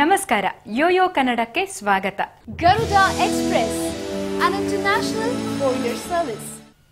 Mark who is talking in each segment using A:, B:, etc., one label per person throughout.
A: ನಮಸ್ಕಾರ ಯೋಯೋ ಕನ್ನಡಕ್ಕೆ ಸ್ವಾಗತ.
B: Garuda express international service.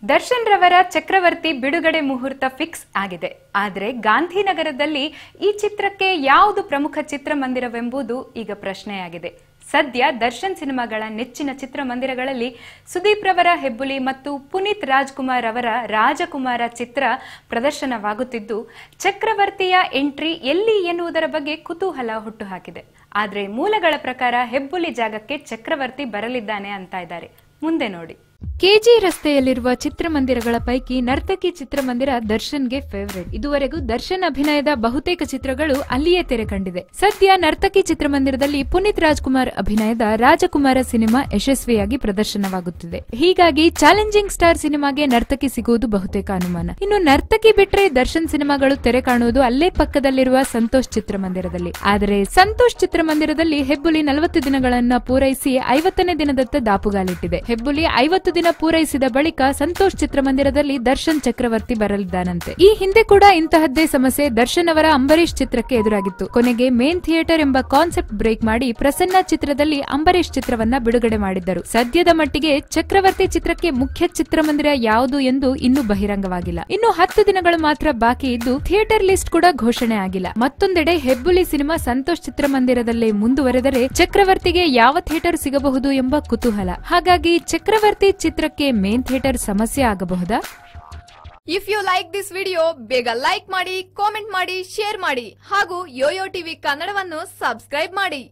A: Darshan ರವರ ಚಕ್ರವರ್ತಿ ಬಿಡುಗಡೆ ಮುಹೂರ್ತ ಫಿಕ್ಸ್ ಆಗಿದೆ. ಆದರೆ ಗಾಂಧಿನಗರದಲ್ಲಿ ಈ ಚಿತ್ರಕ್ಕೆ ಯಾವುದು ಪ್ರಮುಖ ಚಿತ್ರಮಂದಿರವೆಂಬುದು ಈಗ ಪ್ರಶ್ನೆಯಾಗಿದೆ. ಸದ್ಯ ದರ್ಶನ್ ಸಿನಿಮಾಗಳ ನೆಚ್ಚಿನ ಚಿತ್ರಮಂದಿರಗಳಲ್ಲಿ ಸುದೀಪ್ ರವರ ಹೆಬ್ಬುಲಿ ಮತ್ತು ಪುನೀತ್ ರಾಜ್ಕುಮಾರ್ ಅವರ ರಾಜಕುಮಾರ ಚಿತ್ರ ಪ್ರದರ್ಶನವಾಗುತ್ತಿದ್ದು, ಚಕ್ರವರ್ತಿಯ ಎಂಟ್ರಿ ಎಲ್ಲಿ ಎನ್ನುವುದರ ಬಗ್ಗೆ ಕುತೂಹಲ ಹುಟ್ಟುಹಾಕಿದೆ. ಆದರೆ ಮೂಲಗಳ ಪ್ರಕಾರ ಹೆಬ್ಬುಲಿ ಜಾಗಕ್ಕೆ ಚಕ್ರವರ್ತಿ ಬರಲಿದ್ದಾನೆ ಅಂತ ಇದ್ದಾರೆ. ಮುಂದೆ ನೋಡಿ. ಕೆಜಿ ರಸ್ತೆಯಲ್ಲಿರುವ ಚಿತ್ರಮಂದಿರಗಳ ಪೈಕಿ ನರ್ತಕಿ ಚಿತ್ರಮಂದಿರ ದರ್ಶನ್ಗೆ ಫೇವರೇಟ್ ಇದುವರೆಗೂ ದರ್ಶನ್ ಅಭಿನಯದ ಬಹುತೇಕ ಚಿತ್ರಗಳು ಅಲ್ಲಿಯೇ ತೆರೆ ಕಂಡಿದೆ ಸದ್ಯ ನರ್ತಕಿ ಚಿತ್ರಮಂದಿರದಲ್ಲಿ ಪುನೀತ್ ರಾಜ್ಕುಮಾರ್ ಅಭಿನಯದ ರಾಜಕುಮಾರ ಸಿನಿಮಾ ಯಶಸ್ವಿಯಾಗಿ ಪ್ರದರ್ಶನವಾಗುತ್ತಿದೆ. ಹೀಗಾಗಿ ಚಾಲೆಂಜಿಂಗ್ ಸ್ಟಾರ್ ಸಿನಿಮಾಗೆ ನರ್ತಕಿ ಸಿಗುವುದು ಬಹುತೇಕ ಅನುಮಾನ. ಇನ್ನು ನರ್ತಕಿ ಬಿಟ್ರೆ ದರ್ಶನ್ ಸಿನಿಮಾಗಳು ತೆರೆ ಕಾಣುವುದು ಅಲ್ಲೇ ಪಕ್ಕದಲ್ಲಿರುವ ಸಂತೋಷ್ ಚಿತ್ರಮಂದಿರದಲ್ಲಿ. ಆದರೆ ಸಂತೋಷ್ ಚಿತ್ರಮಂದಿರದಲ್ಲಿ ಹೆಬ್ಬುಲಿ ನಲವತ್ತು ದಿನಗಳನ್ನ ಪೂರೈಸಿ ಐವತ್ತನೇ ದಿನದತ್ತ ದಾಪುಗಾಲಿಟ್ಟಿದೆ. ಹೆಬ್ಬುಲಿ ಐವತ್ತು ದಿನ ಪೂರೈಸಿದ ಬಳಿಕ ಸಂತೋಷ್ ಚಿತ್ರಮಂದಿರದಲ್ಲಿ ದರ್ಶನ್ ಚಕ್ರವರ್ತಿ ಬರಲಿದ್ದಾನಂತೆ. ಈ ಹಿಂದೆ ಕೂಡ ಇಂತಹದ್ದೇ ಸಮಸ್ಯೆ ದರ್ಶನ್ ಅವರ ಅಂಬರೀಶ್ ಚಿತ್ರಕ್ಕೆ ಎದುರಾಗಿತ್ತು. ಕೊನೆಗೆ ಮೇನ್ ಥಿಯೇಟರ್ ಎಂಬ ಕಾನ್ಸೆಪ್ಟ್ ಬ್ರೇಕ್ ಮಾಡಿ ಪ್ರಸನ್ನ ಚಿತ್ರದಲ್ಲಿ ಅಂಬರೀಶ್ ಚಿತ್ರವನ್ನ ಬಿಡುಗಡೆ ಮಾಡಿದ್ದರು. ಸದ್ಯದ ಮಟ್ಟಿಗೆ ಚಕ್ರವರ್ತಿ ಚಿತ್ರಕ್ಕೆ ಮುಖ್ಯ ಚಿತ್ರಮಂದಿರ ಯಾವುದು ಎಂದು ಇನ್ನೂ ಬಹಿರಂಗವಾಗಿಲ್ಲ. ಇನ್ನು ಹತ್ತು ದಿನಗಳು ಮಾತ್ರ ಬಾಕಿ ಇದ್ದು ಥಿಯೇಟರ್ ಲಿಸ್ಟ್ ಕೂಡ ಘೋಷಣೆ ಆಗಿಲ್ಲ. ಮತ್ತೊಂದೆಡೆ ಹೆಬ್ಬುಲಿ ಸಿನಿಮಾ ಸಂತೋಷ್ ಚಿತ್ರಮಂದಿರದಲ್ಲೇ ಮುಂದುವರೆದರೆ ಚಕ್ರವರ್ತಿಗೆ ಯಾವ ಥಿಯೇಟರ್ ಸಿಗಬಹುದು ಎಂಬ ಕುತೂಹಲ. ಹಾಗಾಗಿ ಚಕ್ರವರ್ತಿ ಚಿತ್ರಕ್ಕೆ ಮೇನ್ ಥಿಯೇಟರ್ ಸಮಸ್ಯೆ ಆಗಬಹುದಾ?
B: If you like this video ಬೇಗ ಲೈಕ್ ಮಾಡಿ ಕಾಮೆಂಟ್ ಮಾಡಿ ಶೇರ್ ಮಾಡಿ ಹಾಗೂ ಯೋಯೋ ಟಿವಿ ಕನ್ನಡವನ್ನು ಸಬ್ಸ್ಕ್ರೈಬ್ ಮಾಡಿ.